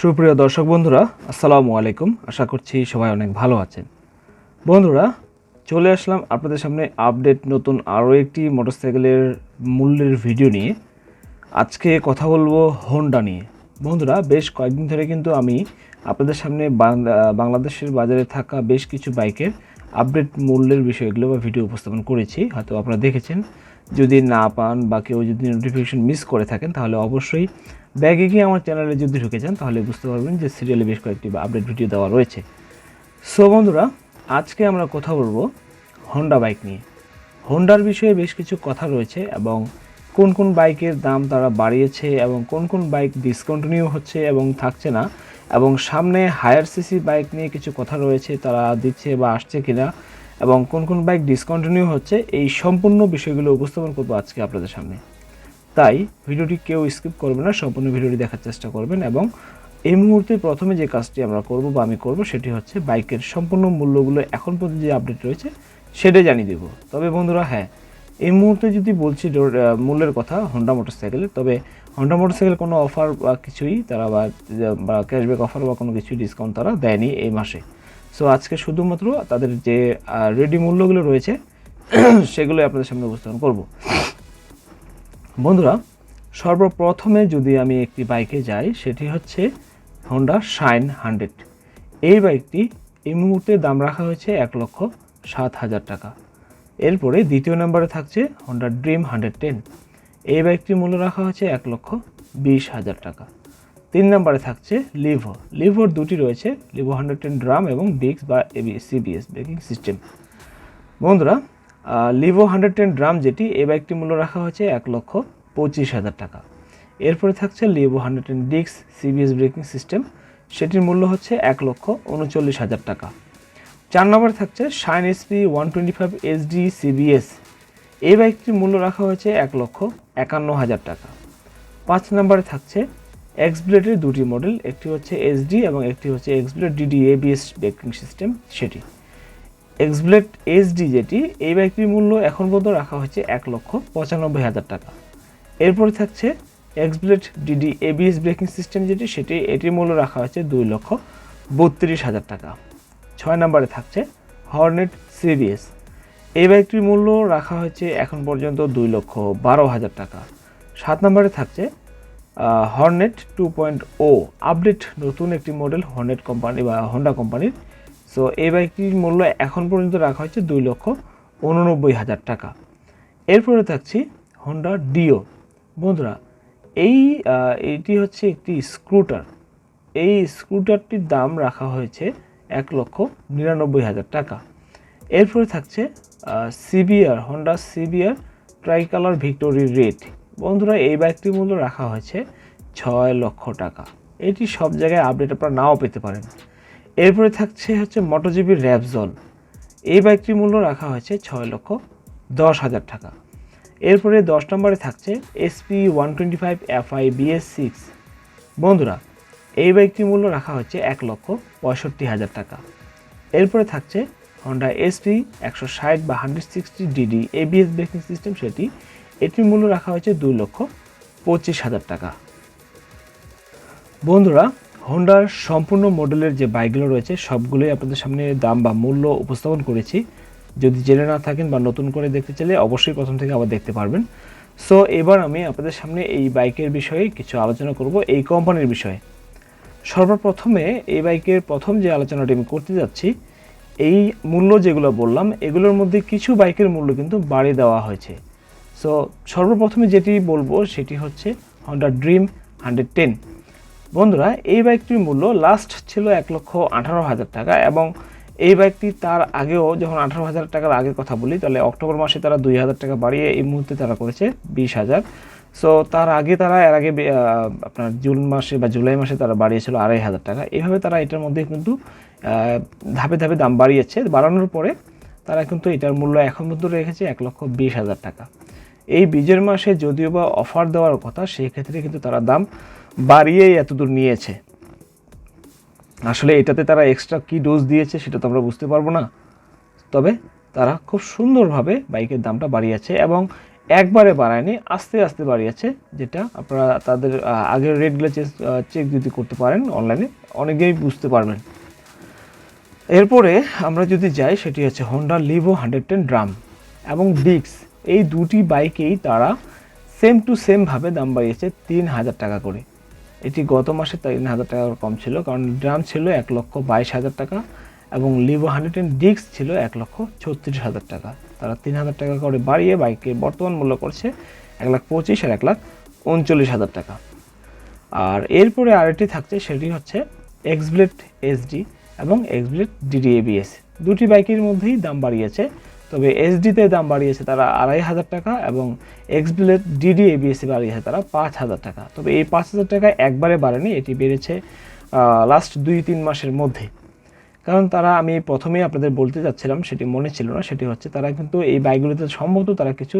সুপ্রিয় দর্শক বন্ধুরা, আসসালামু আলাইকুম। আশা করছি সবাই অনেক ভালো আছেন। বন্ধুরা, চলে আসলাম আপনাদের সামনে আপডেট নতুন আরও একটি মোটরসাইকেলের মূল্যের ভিডিও নিয়ে। আজকে কথা বলব হোন্ডা নিয়ে। বন্ধুরা, বেশ কয়েকদিন ধরে কিন্তু আমি আপনাদের সামনে বাংলাদেশের বাজারে থাকা বেশ কিছু বাইকের আপডেট মূল্যের বিষয়গুলো বা ভিডিও উপস্থাপন করেছি। হয়তো আপনারা দেখেছেন। যদি না পান বা কেউ যদি নোটিফিকেশন মিস করে থাকেন, তাহলে অবশ্যই ব্যাগে গিয়ে আমার চ্যানেলে যদি ঢুকে যান তাহলে বুঝতে পারবেন যে সিরিয়ালে বেশ কয়েকটি আপডেট ভিডিও দেওয়া রয়েছে। সো বন্ধুরা, আজকে আমরা কথা বলব হন্ডা বাইক নিয়ে। হন্ডার বিষয়ে বেশ কিছু কথা রয়েছে এবং কোন কোন বাইকের দাম তারা বাড়িয়েছে এবং কোন কোন বাইক ডিসকন্টিনিউ হচ্ছে এবং থাকছে না এবং সামনে হায়ার সিসি বাইক নিয়ে কিছু কথা রয়েছে তারা দিচ্ছে বা আসছে কিনা এবং কোন কোন বাইক ডিসকন্টিনিউ হচ্ছে, এই সম্পূর্ণ বিষয়গুলো উপস্থাপন করব আজকে আপনাদের সামনে। তাই ভিডিওটি কেউ স্কিপ করবে না, সম্পূর্ণ ভিডিওটি দেখার চেষ্টা করবেন এবং এই মুহূর্তে প্রথমে যে কাজটি আমরা করব বা আমি করব সেটি হচ্ছে বাইকের সম্পূর্ণ মূল্যগুলো এখন পর্যন্ত যে আপডেট রয়েছে সেটাই জানিয়ে দেব। তবে বন্ধুরা হ্যাঁ এই মুহূর্তে যদি বলছি মূল্যের কথা হন্ডা মোটরসাইকেলের তবে হন্ডা মোটরসাইকেল কোনো অফার বা কিছুই তারা বা ক্যাশব্যাক অফার বা কোনো কিছুই ডিসকাউন্ট তারা দেয়নি এই মাসে। সো আজকে শুধুমাত্র তাদের যে রেডি মূল্যগুলো রয়েছে সেগুলো আপনাদের সামনে উপস্থাপন করব। বন্ধুরা, সর্বপ্রথমে যদি আমি একটি বাইকে যাই, সেটি হচ্ছে হন্ডা শাইন হান্ড্রেড এই বাইকটি এই মুহূর্তে দাম রাখা হয়েছে এক লক্ষ সাত হাজার টাকা। এরপরে দ্বিতীয় নম্বরে থাকছে হন্ডা ড্রিম হান্ড্রেড টেন এই বাইকটির মূল্য রাখা হয়েছে এক লক্ষ বিশ হাজার টাকা। তিন নম্বরে থাকছে লিভো লিভোর দুটি রয়েছে লিভো হান্ড্রেড টেন ড্রাম এবং ডিক্স বা সিবিএস ব্রেকিং সিস্টেম। বন্ধুরা লিভো হান্ড্রেড টেন ড্রাম যেটি এই বাইকটির মূল্য রাখা হয়েছে এক লক্ষ পঁচিশ হাজার টাকা। এরপরে থাকছে লিভো হান্ড্রেড টেন ডিক্স সিবিএস ব্রেকিং সিস্টেম সেটির মূল্য হচ্ছে এক লক্ষ উনচল্লিশ হাজার টাকা। চার নম্বরে থাকছে Shine SP one twenty five SD CBS এই বাইকটির মূল্য রাখা হয়েছে এক লক্ষ একান্ন হাজার টাকা। পাঁচ নম্বরে থাকছে এক্সব্লেডের দুটি মডেল একটি হচ্ছে এসডি এবং একটি হচ্ছে Xblade DD ABS braking system সেটি। এক্সব্লেড এসডি যেটি, এই বাইকটির মূল্য এখন পর্যন্ত রাখা হয়েছে এক লক্ষ পঁচানব্বই হাজার টাকা। এরপরে থাকছে X Blade DD ABS braking system যেটি, সেটি, এটির মূল্য রাখা হয়েছে দুই লক্ষ বত্রিশ হাজার টাকা। ছয় নম্বরে থাকছে হর্নেট সিবিএস এই বাইকটির মূল্য রাখা হয়েছে এখন পর্যন্ত দুই লক্ষ বারো হাজার টাকা। সাত নম্বরে থাকছে Hornet two point o update নতুন একটি মডেল হর্নেট কোম্পানি বা হন্ডা কোম্পানির সো এই বাইকটির মূল্য এখন পর্যন্ত রাখা হয়েছে দুই লক্ষ উননব্বই হাজার টাকা। এরপরে থাকছি হন্ডা ডিও বন্ধুরা, এই এটি হচ্ছে একটি স্ক্রুটার। এই স্ক্রুটারটির দাম রাখা হয়েছে এক লক্ষ নিরানব্বই হাজার টাকা। এরপরে থাকছে CBR Honda CBR tricolour victory red বন্ধুরা, এই বাইকটির মূল্য রাখা হয়েছে ছয় লক্ষ টাকা। এটি সব জায়গায় আপডেট আপনারা নাও পেতে পারেন। এরপরে থাকছে হচ্ছে মোটোজিবির র্যাপজল এই বাইকটির মূল্য রাখা হয়েছে ছয় লক্ষ দশ হাজার টাকা। এরপরে দশ নম্বরে থাকছে SP one twenty five FI BS six বন্ধুরা, এই বাইকটির মূল্য রাখা হচ্ছে এক লক্ষ পঁয়ষট্টি হাজার টাকা। এরপরে থাকছে হন্ডা এসপি একশো ষাট বা hundred sixty DD ABS braking system সেটি। এটির মূল্য রাখা হয়েছে দুই লক্ষ পঁচিশ হাজার টাকা। বন্ধুরা হোন্ডার সম্পূর্ণ মডেলের যে বাইকগুলো রয়েছে, সবগুলোই আপনাদের সামনে দাম বা মূল্য উপস্থাপন করেছি। যদি জেনে না থাকেন বা নতুন করে দেখতে চাইলে অবশ্যই প্রথম থেকে আবার দেখতে পারবেন। সো এবার আমি আপনাদের সামনে এই বাইকের বিষয়ে কিছু আলোচনা করব, এই কোম্পানির বিষয়ে। সর্বপ্রথমে এই বাইকের প্রথম যে আলোচনাটি আমি করতে যাচ্ছি, এই মূল্য যেগুলো বললাম, এগুলোর মধ্যে কিছু বাইকের মূল্য কিন্তু বাড়িয়ে দেওয়া হয়েছে। সো সর্বপ্রথমে যেটি বলব, সেটি হচ্ছে হন্ডা ড্রিম হান্ড্রেড টেন বন্ধুরা, এই বাইকটির মূল্য লাস্ট ছিল এক লক্ষ আঠারো হাজার টাকা এবং এই বাইকটি তার আগেও যখন আঠারো হাজার টাকার আগের কথা বলি, তাহলে অক্টোবর মাসে তারা দুই হাজার টাকা বাড়িয়ে এই মুহূর্তে তারা করেছে বিশ হাজার। সো তার আগে তারা, এর আগে আপনার জুন মাসে বা জুলাই মাসে তারা বাড়িয়েছিল আড়াই হাজার টাকা। এইভাবে তারা এটার মধ্যে কিন্তু ধাপে ধাপে দাম বাড়িয়েছে। বাড়ানোর পরে তারা কিন্তু এটার মূল্য এখন পর্যন্ত রেখেছে এক লক্ষ বিশ হাজার টাকা। এই বীজের মাসে যদিও বা অফার দেওয়ার কথা সেই ক্ষেত্রে কিন্তু তারা দাম বাড়িয়েই এতদূর নিয়েছে। আসলে এটাতে তারা এক্সট্রা কি ডোজ দিয়েছে সেটা তো আমরা বুঝতে পারব না। তবে তারা খুব সুন্দরভাবে বাইকের দামটা বাড়িয়েছে এবং একবারে বাড়ায়নি, আস্তে আস্তে বাড়িয়েছে, যেটা আপনারা তাদের আগের রেটগুলো চেক যদি করতে পারেন অনলাইনে অনেকেই বুঝতে পারবেন। এরপরে আমরা যদি যাই, সেটি হচ্ছে Honda Livo hundred ten drum এবং ডিক্স এই দুটি বাইকেই তারা সেম টু সেমভাবে দাম বাড়িয়েছে তিন হাজার টাকা করে। এটি গত মাসে তিন হাজার টাকার কম ছিল, কারণ ড্রাম ছিল এক লক্ষ বাইশ হাজার টাকা এবং লিভো হান্ড্রেড টেন ডিক্স ছিল এক লক্ষ ছত্রিশ হাজার টাকা। তারা তিন হাজার টাকা করে বাড়িয়ে বাইকের বর্তমান মূল্য করছে এক লাখ পঁচিশ আর এক লাখ উনচল্লিশ হাজার টাকা। আর এরপরে আরেকটি থাকছে, সেটি হচ্ছে এক্সব্লেড এসডি এবং এক্সব্লেড ডিডিএবিএস দুটি বাইকের মধ্যেই দাম বাড়িয়েছে তবে এসডিতে দাম বাড়িয়েছে তারা আড়াই হাজার টাকা এবং এক্সব্লেড ডিডিএবিএসে বাড়িয়েছে তারা পাঁচ হাজার টাকা। তবে এই পাঁচ হাজার টাকা একবারে বাড়েনি, এটি বেড়েছে লাস্ট দুই তিন মাসের মধ্যে। কারণ তারা, আমি প্রথমেই আপনাদের বলতে যাচ্ছিলাম, সেটি মনে ছিল না, সেটি হচ্ছে তারা কিন্তু এই বাইকগুলোতে সম্ভবত তারা কিছু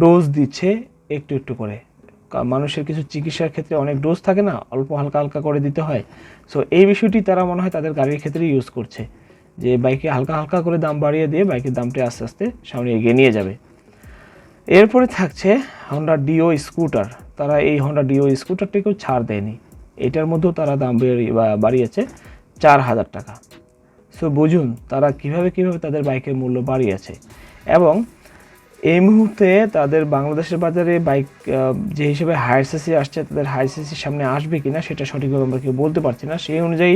ডোজ দিচ্ছে একটু একটু করে। মানুষের কিছু চিকিৎসার ক্ষেত্রে অনেক ডোজ থাকে না, অল্প হালকা হালকা করে দিতে হয়। সো এই বিষয়টি তারা মনে হয় তাদের গাড়ির ক্ষেত্রে ইউজ করছে। যে বাইকে হালকা হালকা করে দাম বাড়িয়ে দিয়ে বাইকের দামটি আস্তে আস্তে সামনে এগিয়ে নিয়ে যাবে। এরপরে থাকছে হন্ডা ডিও স্কুটার তারা এই হন্ডা ডিও স্কুটারটিকেও ছাড় দেয়নি। এটার মধ্যেও তারা দাম বেড়ে- বাড়িয়েছে চার হাজার টাকা। সো বুঝুন তারা কীভাবে কীভাবে তাদের বাইকের মূল্য বাড়িয়েছে। এবং এই মুহূর্তে তাদের বাংলাদেশের বাজারে বাইক যে হিসেবে হায়ার সিসি আসছে, তাদের হায়ার সিসির সামনে আসবে কিনা সেটা সঠিকভাবে আমরা কেউ বলতে পারছি না। সেই অনুযায়ী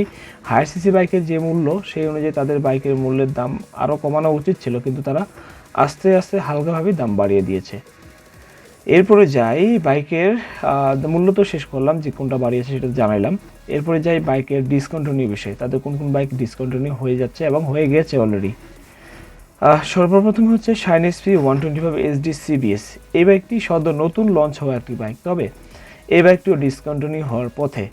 হায়ার সিসি বাইকের যে মূল্য, সেই অনুযায়ী তাদের বাইকের মূল্যের দাম আরও কমানো উচিত ছিল, কিন্তু তারা আস্তে আস্তে হালকাভাবে দাম বাড়িয়ে দিয়েছে। এরপরে যাই বাইকের মূল্য তো শেষ করলাম, যে কোনটা বাড়িয়েছে সেটা জানাইলাম। এরপরে যাই বাইকের ডিসকন্টিনিউ বিষয়ে। তাদের কোন কোন বাইক ডিসকন্টিনিউ হয়ে যাচ্ছে এবং হয়ে গেছে অলরেডি সর্বপ্রথম হচ্ছে Shine SP one twenty five HD CBS এই বাইকটি সদ্য নতুন লঞ্চ হওয়া একটি বাইক তবে এই বাইকটিও ডিসকন্টিনিউ হওয়ার পথে।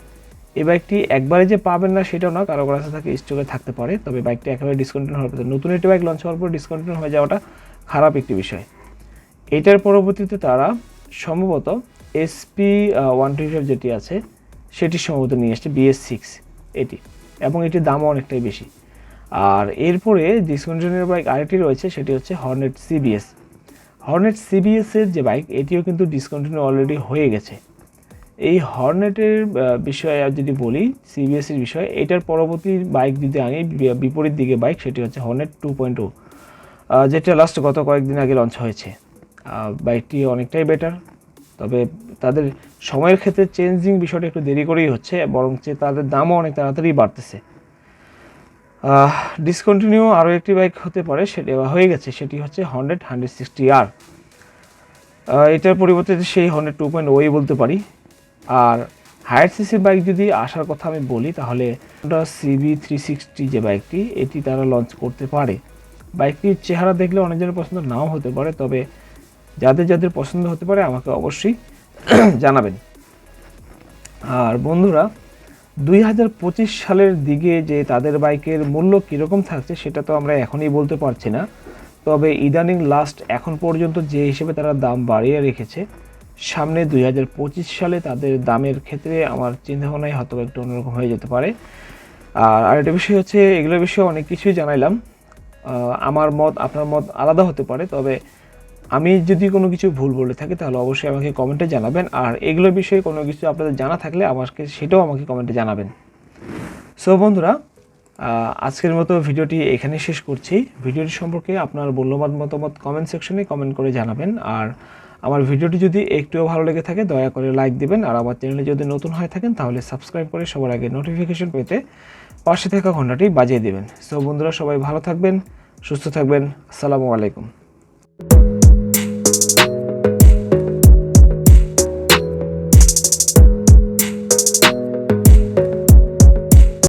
এই বাইকটি একবারে যে পাবেন না সেটাও না, কারও কাছে থাকে স্টকে থাকতে পারে, তবে বাইকটি একেবারে ডিসকন্টিনিউ হওয়ার পথে। নতুন একটি বাইক লঞ্চ হওয়ার পর ডিসকন্টিনিউ হয়ে যাওয়াটা খারাপ একটি বিষয়। এটার পরবর্তীতে তারা সম্ভবত এসপি ওয়ান টোয়েন্টি ফাইভ যেটি আছে, সেটি সম্ভবত নিয়ে আসছে বিএস সিক্স এটি। এবং এটির দামও অনেকটাই বেশি। আর এরপরে ডিসকন্টিনিউর বাইক আরেকটি রয়েছে, সেটি হচ্ছে হর্নেট সিবিএস হর্নেট সিবিএসের যে বাইক এটিও কিন্তু ডিসকন্টিনিউ অলরেডি হয়ে গেছে। এই হর্নেটের বিষয়ে যদি বলি সিবিএস এর বিষয়ে, এটার পরবর্তী বাইক যদি আনি বিপরীত দিকে বাইক সেটি হচ্ছে হর্নেট টু পয়েন্ট টু যেটা লাস্ট গত কয়েকদিন আগে লঞ্চ হয়েছে। বাইকটি অনেকটাই বেটার তবে তাদের সময়ের ক্ষেত্রে চেঞ্জিং বিষয়টা একটু দেরি করেই হচ্ছে বরং যে তাদের দামও অনেক তাড়াতাড়ি বাড়তেছে। ডিসকন্টিনিউ আরও একটি বাইক হতে পারে সেটি হয়ে গেছে, সেটি হচ্ছে হান্ড্রেড হান্ড্রেড সিক্সটি আর এটার পরিবর্তে সেই হান্ড্রেড টু পয়েন্ট ওই বলতে পারি। আর হায়ার সিসির বাইক যদি আসার কথা আমি বলি, তাহলে সিবি থ্রি সিক্সটি যে বাইকটি এটি তারা লঞ্চ করতে পারে। বাইকটির চেহারা দেখলে অনেকজনের পছন্দ নাও হতে পারে, তবে যাদের যাদের পছন্দ হতে পারে, আমাকে অবশ্যই জানাবেন। আর বন্ধুরা দুই হাজার পঁচিশ সালের দিকে যে তাদের বাইকের মূল্য কীরকম থাকছে সেটা তো আমরা এখনই বলতে পারছি না। তবে ইদানিং লাস্ট এখন পর্যন্ত যে হিসেবে তারা দাম বাড়িয়ে রেখেছে, সামনে দুই হাজার পঁচিশ সালে তাদের দামের ক্ষেত্রে আমার চিন্তাভাবনাই হয়তো একটু অন্যরকম হয়ে যেতে পারে। আর আরেকটা বিষয় হচ্ছে, এগুলোর বিষয়ে অনেক কিছুই জানাইলাম। আমার মত, আপনার মত আলাদা হতে পারে, তবে আমি যদি কোনো কিছু ভুল বলে থাকি, তাহলে অবশ্যই আমাকে কমেন্টে জানাবেন। আর এগুলো বিষয়ে কোনো কিছু আপনাদের জানা থাকলে আমাকে, সেটাও আমাকে কমেন্টে জানাবেন। সো বন্ধুরা আজকের মতো ভিডিওটি এখানে শেষ করছি। ভিডিওটি সম্পর্কে আপনার মূল্যবান মতামত কমেন্ট সেকশনে কমেন্ট করে জানাবেন। আর আমার ভিডিওটি যদি একটুও ভালো লেগে থাকে, দয়া করে লাইক দিবেন। আর আমার চ্যানেলে যদি নতুন হয়ে থাকেন, তাহলে সাবস্ক্রাইব করে সবার আগে নোটিফিকেশন পেতে পাশে থাকা ঘন্টাটি বাজিয়ে দেবেন। সো বন্ধুরা, সবাই ভালো থাকবেন, সুস্থ থাকবেন। আসসালামু আলাইকুম।